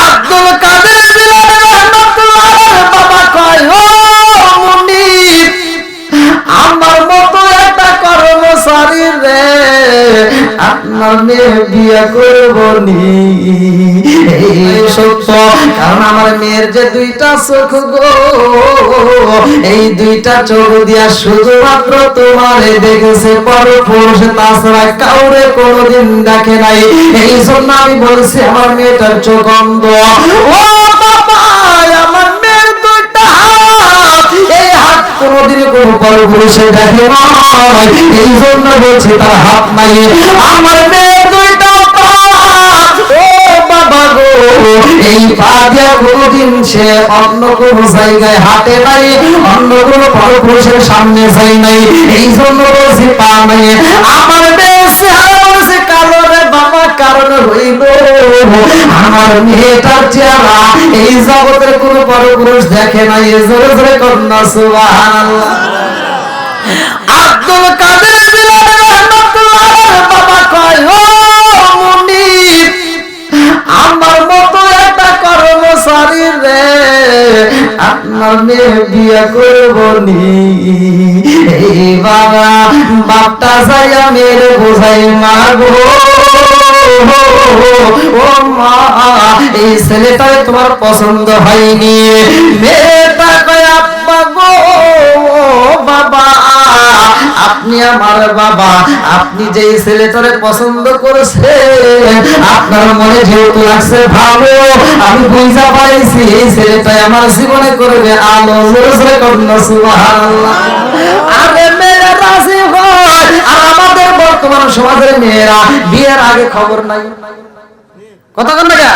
আব্দুল কাদের আপনার মেয়ে বিয়ে করব নি এই সত্য, কারণ আমার মেয়ের যে দুইটা চোখ গো, এই দুইটা চোখ দিয়া শুধুমাত্র তোমারে দেখেছে পর পুরুষ তাছাড়া কাউরে কোনোদিন দেখে নাই। এই জন্য আমি বলছি, আমার মেয়েটার চোখ অন্ধ। ও বাবা! কোনো পর পুরুষে দেখে এই জন্য বলছি তার হাত নাই আমার মেয়ের দুইটা পা, ও বাবা গো। এই পা দিয়া সে অন্য কোনো জায়গায় হাতে নাই, অন্য পরপুরুষের সামনে যাই নাই। এই জন্য বলছি, পা নাই আমার মেয়ে চেহারা বাবা, কারণ আমার মেয়েটার চেহারা এই জগতের কোনো পরপুরুষ দেখে নাই জোরে জোরে কন্যা, সুবহানাল্লাহ। আব্দুল কাদের বাবা কয় আমার মতো একটা কর্মচারী রে, আপনার মেয়ে বিয়ে করব নি। বাবা, বাপটা যাইয়া মেরে বোঝাই মাগো। ও মা, এই তোমার পছন্দ হয়নি। মেয়েটা কয়, আব্বা গো বাবা আপনি আমার বাবা, আপনি যে ছেলেটারে পছন্দ করেছেন আপনার মনে যেহেতু লাগছে ভালো, আমি বুঝা পাইছি এই ছেলেটাই আমার জীবনে করবে আলো কন্যা সমাজের মেয়েরা বিয়ের আগে খবর নাই। কথা কন না?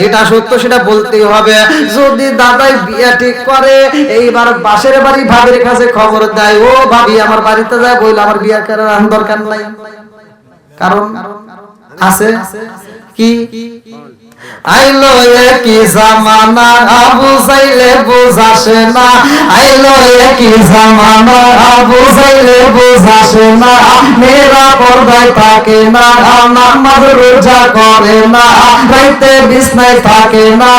যেটা সত্য সেটা বলতেই হবে। যদি দাদাই বিয়া ঠিক করে, এইবার বাসের বাড়ি ভাবির কাছে খবর দেয়, ও ভাবি, আমার বাড়িতে যায় বইলে, আমার বিয়া করার দরকার নাই। কারণ আছে কি? আইলো কি জামানা, আবু সাইলে বুঝাসে না। আইলো কি জামানা, আবু সাইলে বুঝাসে না। মেরা পর্দায় থাকে না নামাজ রোজা করে না। রাইতে বিছনায় থাকে না।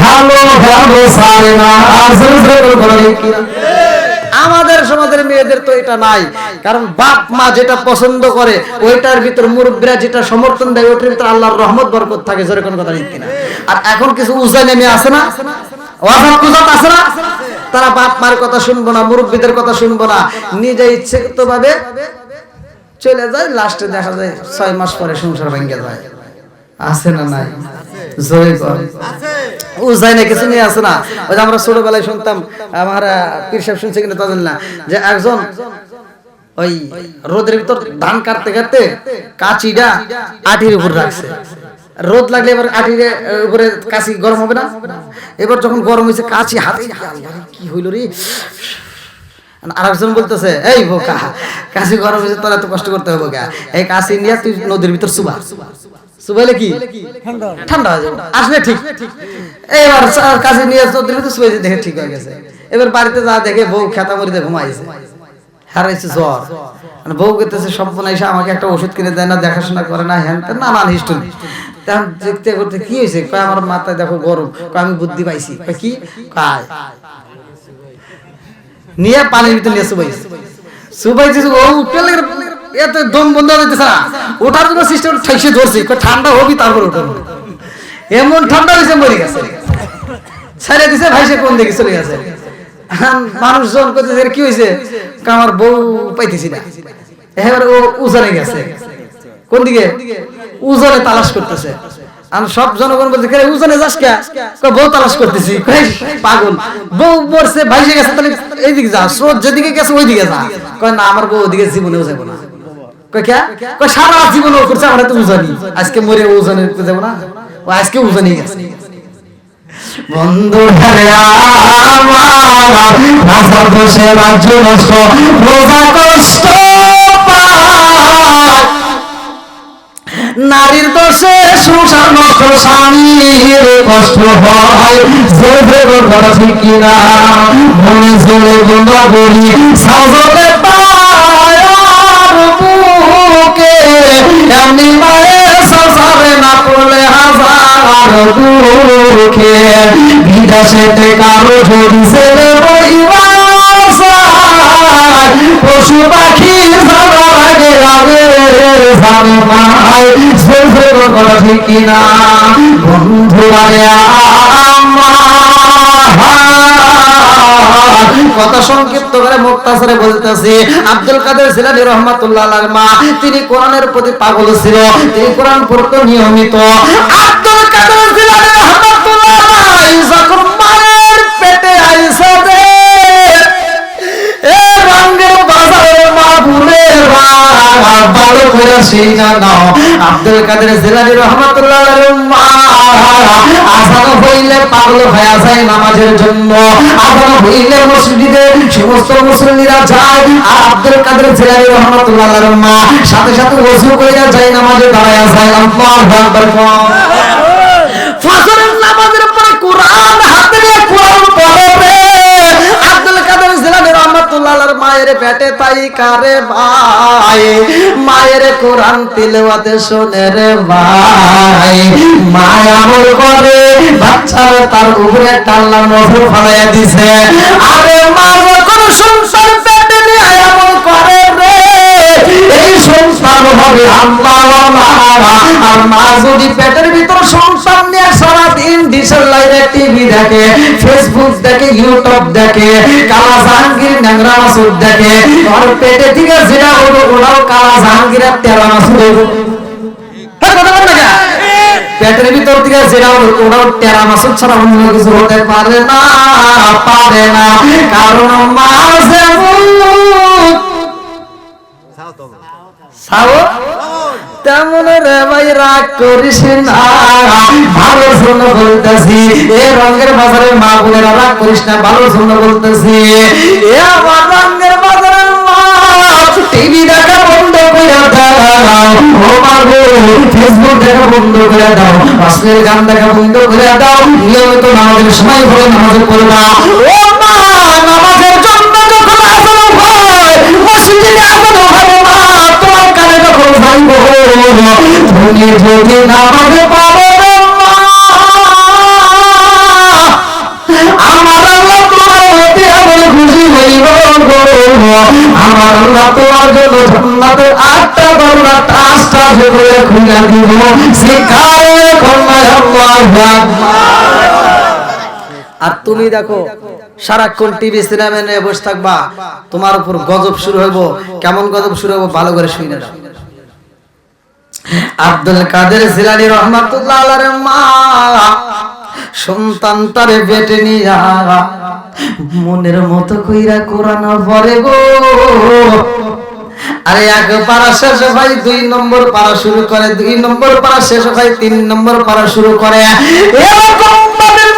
হ্যালো হ্যালো, সারে না। জোরে বলে কি? আমাদের সমাজের মেয়েদের তো এটা নাই। কারণ বাপ মা যেটা পছন্দ করে, ওইটার ভিতর মুরব্বীরা যেটা সমর্থন দেয়, ওইটার ভিতর আল্লাহর রহমত, বরকত থাকে, জোরে কোনো কথা নেই কিনা। আর এখন কিছু উজা নেমে আসে না? আছে না? তারা বাপ মার কথা শুনব না, মুরব্বীদের কথা শুনব না। নিজে ইচ্ছেকৃত ভাবে চলে যায়, লাস্টে দেখা যায় ছয় মাস পরে সংসার ভেঙে যায়। আছে না নাই? জয় কর। উজাই না কিছু নিয়ে আসে না। ওই যে আমরা ছোটবেলায় শুনতাম আমার পীর সাহেব শুনছে কিনা তাদের না যে একজন ওই রোদের ভিতর ধান কাটতে কাটতে কাচিটা আটির উপর রাখছে। রোদ লাগলে এবার আটির উপরে কাছি গরম হবে না? এবার যখন গরম হয়েছে কাছি হাতে কি হইল রে? আর একজন বলতেছে এই বোকা কাশি গরম হয়েছে তোরা তো কষ্ট করতে হবে বোকা এই কাশি নিয়ে তুই নদীর ভিতর সুবা সুবাইলে কি? ঠান্ডা হয়ে যাবে। আসলে ঠিক। এবার কাশি নিয়ে নদীর ভিতর সুবাইছে দেখে ঠিক হয়ে গেছে। এবার বাড়িতে যা দেখে বউ খেতা মরিতে ঘুমাইছে। হারাইছে জ্বর। মানে বউ করতেছে সম্পূর্ণ এসে আমাকে একটা ওষুধ কিনে দেয় না দেখাশোনা করে না হ্যান ত্যান, নানান হিস্টোরি তখন দেখতে করতে কি হয়েছে? কয় আমার মাথায় দেখো গরম। কয় আমি বুদ্ধি পাইছি। কি? কায় নিয়ে পানির ভিতরে নিয়ে সুবাই সুবাই ও উঠতে লাগে এত দম বন্ধ ওঠার জন্য সিস্টেম ঠাইসে ধরছি। ঠান্ডা হবি তারপর এমন ঠান্ডা হয়েছে মরে গেছে। ছেড়ে দিছে ভাই সে কোন দিকে চলে গেছে। মানুষজন করতেছে কি হয়েছে আমার বউ পাইতেছি না। এবার ও উজানে গেছে। কোন দিকে? উজনে তালাশ করতেছে। আর সব জনগণ বলছে "কে, উজনে যাস কে? বউ তালাশ করতেছি। পাগল। বউ মরছে ভাইসে গেছে তাহলে এইদিকে যা স্রোত যেদিকে গেছে ওইদিকে যা। কয় না আমার বউ ওদিকে জীবনেও যাব না। সারা জীবন ও করছে আমরা তো উজানি। আজকে মরে ও যাব না? ও আজকে উজানি গেছে। নারীর দোষে সংসার স্বামীর কষ্ট হয়। ঠিকিনা মনে জোরে সাজলে এমনি মায়ের সংসারে না পড়লে হাজার দুঃখে? বিদেশেতে কারও যদি ছেলে পরিবার পশু পাখি সবার আগে আগে জানে মাই শেষে কথা ঠিক কিনা? বন্ধুরা কথা সংক্ষিপ্ত করে মুক্তাসরে বলতেছি, আব্দুল কাদের জিলানী রহমাতুল্লাহ মা, তিনি কোরআনের প্রতি পাগল ছিল, তিনি কোরআন পড়তো নিয়মিত। ভালো করে সেই না নাও আব্দুল কাদের জিলানী রহমাতুল্লাহ মা হইলে পাগল হয়ে যায় নামাজের জন্য। আজান হইলে মসজিদে সমস্ত মুসল্লিরা যায়। আর আব্দুল কাদের জিলানী রহমাতুল্লাহ মা সাথে সাথে ওযু কইরা যায়, নামাজে দাঁড়ায় যায়। আল্লাহু আকবার। ফজরের নামাজের মায়ের পেটে তাই কারে ভাই? মায়ের কোরআন তিলাওয়াতে শুনে রে ভাই। মায় আমল করে বাচ্চারা তার উপরে টাল্লা নজর ফলাইয়া দিছে। আরে মা যখন সংসার পেটে নিয়ে আমল করে রে, এই সংসার হবে আল্লাহ আর মা যদি পেটের ভিতর সংসার নিয়ে সারাদিন ডিসেল লাইনে টিভি দেখে, ফেসবুক দেখে, ইউটিউব দেখে, কালা জাহাঙ্গীর ন্যাংরা মাসুদ দেখে আর পেটে থেকে যেটা হলো ওরাও কালা জাহাঙ্গীর আর তেরা মাসুদ? পেটের ভিতর থেকে যেটা ওরাও তেরা মাসুদ ছাড়া অন্য কিছু হতে পারে না পারে না। কারণ মা যেমন সাও তেমন রে ভাই রাগ করিস না। ভালো শোনো বলতেছি। এ রঙের বাজারে মা বোনেরা রাগ করিস না ভালো শোনো বলতেছি। এ আমার রঙের বাজারের মা টিভি দেখা বন্ধ করে দাও। ও মা গো ফেসবুক দেখা বন্ধ করে দাও। অশ্লীল গান দেখা বন্ধ করে দাও। নিয়মিত নামাজের সময় করে নামাজ পড়বা ও মা নামাজের জন্য যখন আসল হয় মসজিদে আসল হয় মা তোমার কানে যখন আর তুমি দেখো, সারাক্ষণ টিভি সিনেমা নিয়ে বসে থাকবা, তোমার উপর গজব শুরু হইব। কেমন গজব শুরু হইব? ভালো করে শুনে নাও। আব্দুল কাদের জিলানি রহমাতুল্লাহ আলাইহির মা, সন্তান তারে বেটে নিয়া মনের মতো কইরা কোরআন পড়ে গো। আরে এক পারা শেষ ভাই দুই নম্বর পারা শুরু করে, দুই নম্বর পারা শেষ ভাই তিন নম্বর পারা শুরু করে। এরকম জননী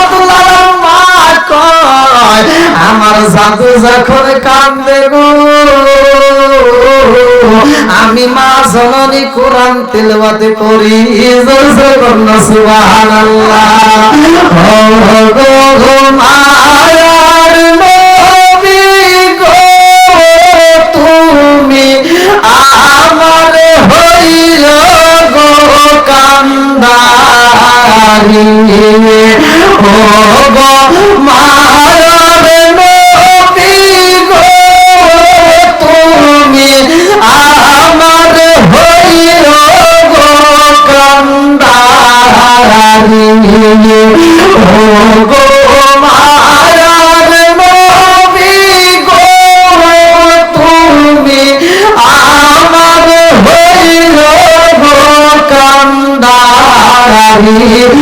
জাদু যখন কান্দে গো, আমি মা জননী কোরআন তেলাওয়াত করি। সুবহানাল্লাহ। গো গো মায়ার নবী গো, তুমি আমার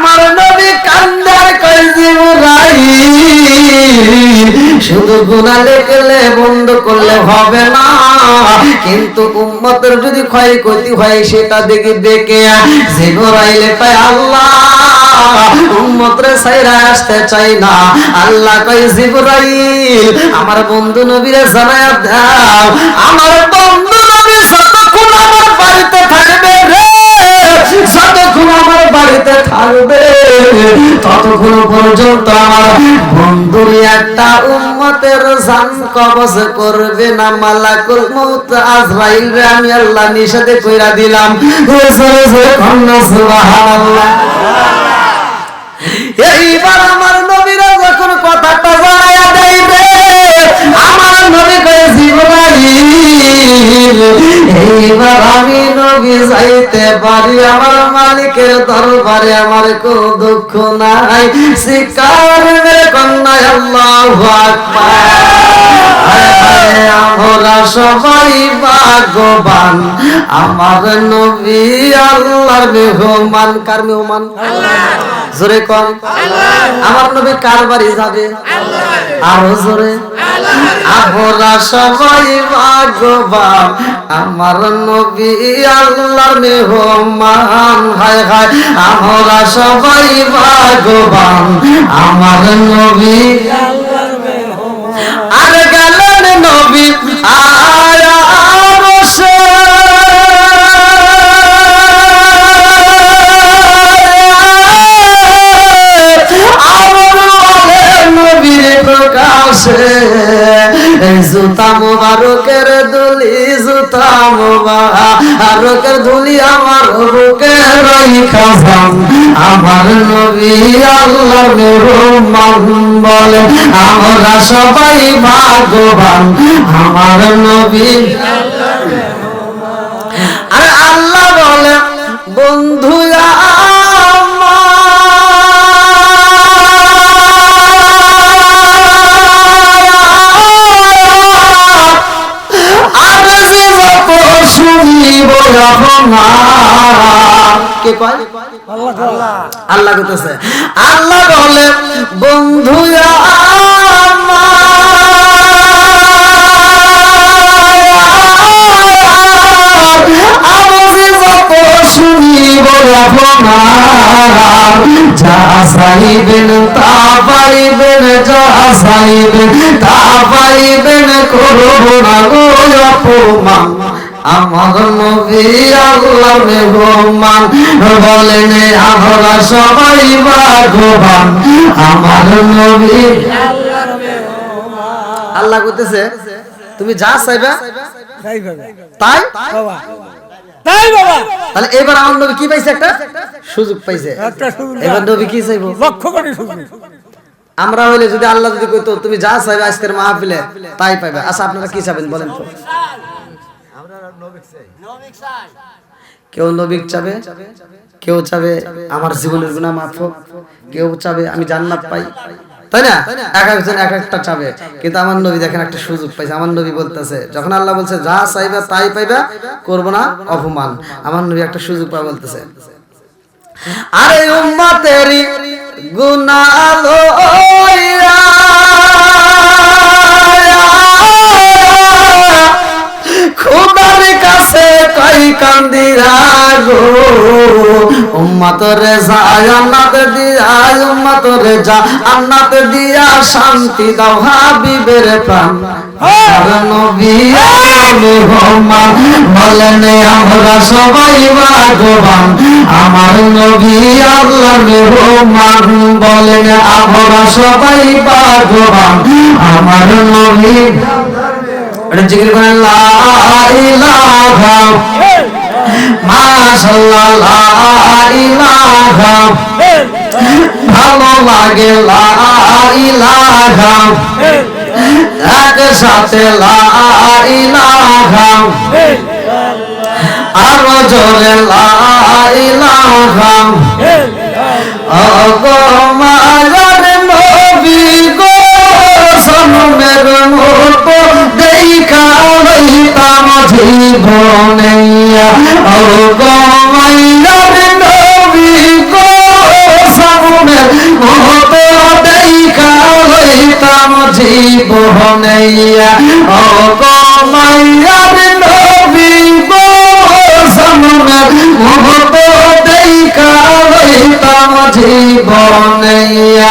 আমার নবী কান্দার শুধু গুনাহ লেখলে বন্ধ করলে হবে না। কিন্তু উম্মতের যদি ক্ষয় ক্ষতি হয়, সেটা দেখে দেখে জিবরাইলে পায় আল্লাহ, উম্মতরে সাইরা আসতে চাই না। আল্লাহ কই জিবরাইল, আমার বন্ধু নবীরে জানায়া দাও, আমার বাড়িতে থাকবে। ততক্ষণ পর্যন্ত আমার বন্ধু একটা উম্মতের জান কবজ করবে না। মালাকুল মউত আজরাইল রে, আমি আল্লাহ নিষেধে কইরা দিলাম। এইবার আমার নবীরা যখন কথাটা জানাইয়া দেইবে, আমার নবী কয়ে, জিবরাইল, এইবার আমি নবী যাইতে পারি আমার মালিকের দরবারে আমার কোনো দুঃখ নাই। শিকার কন্যায় আল্লাহু আমরা সবাই ভাগ্যবান আমার নবী আল্লাহর মেহমান। কার মেহমান? জোরে কম আমার নবী কার বাড়ি যাবে? আরও জোরে। আমরা সবাই ভাগবাম আমার নবী আল্লাহর মেহমান। হায় হায় আমরা সবাই ভাগবান আমার নবী আর গেলেন নবী আয়া প্রকাশে জুতা মোবারকের দুলি জুতা মোবারকের দুলি আমার রাইখা যান। আমার নবী আল্লাহ বলে, আমরা সবাই ভাগ্যবান। আমার নবী আর আল্লাহ বলে বন্ধু কে কয় আল্লাহ কইতেছে আল্লাহ বলে বন্ধু যা চাইবেন তা পাইবেন যা চাইবেন তা পাইবেন করব না গো অপমান আমার নবী আল্লাহ মেহমান বলেন আমরা সবাই আমার নবী আল্লাহ কইতেছে তুমি যা চাইবা তাই? তাই বাবা। তাহলে এবার আমার নবী কি পাইছে একটা? সুযোগ পাইছে। একটা এবার নবী কি চাইব? লক্ষ্য করে শুনবি আমরা হইলে যদি আল্লাহ যদি কইতো তুমি যা চাইবে আজকের মাহফিলে তাই পাইবে। আচ্ছা আপনারা কি চাবেন বলেন তো? কেউ নবীক চাবে কেউ চাবে আমার জীবনের গুনাহ মাফ হোক কেউ চাবে আমি জান্নাত পাই। তাই না? এক একজন এক একটা চাবে। কিন্তু আমার নবী দেখেন একটা সুযোগ পাইছে। আমার নবী বলতেছে যখন আল্লাহ বলছে যা চাইবে তাই পাইবে করব না অপমান। আমার নবী একটা সুযোগ পায় বলতেছে আরে উম্মতেরি গুনাহ লইয়া খুদার কাছে কই কান্দিরা গো উম্মত আন্নাত দিয়া যা আন্নাত দিয়া শান্তি দাও হাবিবের প্রাণ। নবী বলেন আমরা সবাই ভাগ্যবান। আমার নবী আল্লাহ বলেন আমরা সবাই ভাগ্যবান। আমার নবী এটা জিকির করেন, লা ইলাহা লা ভালো লাগে, লা লা আরও জোরে, লা ইলাহা নবী রইতাম জীবনেয়া অগো মায়ার নবী গো সনমের মতো দেখা রইতাম জীবনেইয়া ও গো মাইয়ার নবী গো সামনে মহত হইতাম জীবনেইয়া।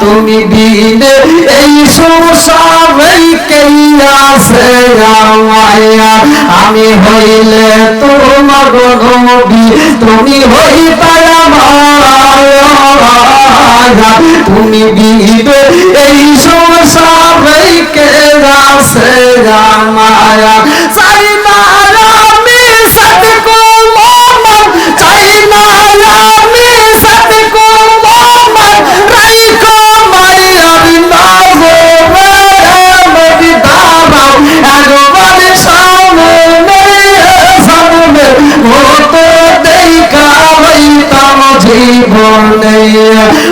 তুমি এই মায়া। আমি হইলে তোমার নবী তুমি হইতা আমার তুমি বিনে এই সংসারে কে আছে মায়া। চাই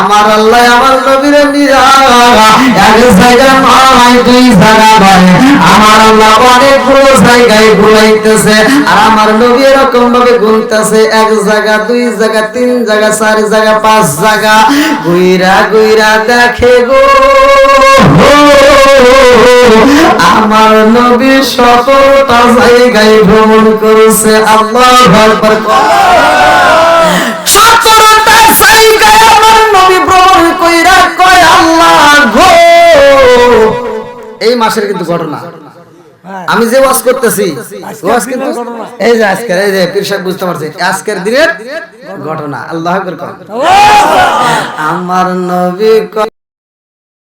আমার আল্লাহ, আমার এক দুই জায়গা আমার আল্লাহ অনেকগুলো জায়গায় আর আমার নবী এরকম ভাবে গুনতেছে এক জায়গা, দুই জায়গা, তিন জায়গা, চার জায়গা, পাঁচ জায়গা। গুইরা গুইরা দেখে গো আমার নবী সকলটা জায়গায় ভ্রমণ করেছে। আল্লাহ আকবার। সতেরোটা এই মাসের কিন্তু ঘটনা। আমি যে ওয়াজ করতেছি ওয়াজ কিন্তু এই যে আজকের এই যে পীর সাহেব বুঝতে পারছি আজকের দিনের ঘটনা। আল্লাহ আমার নবী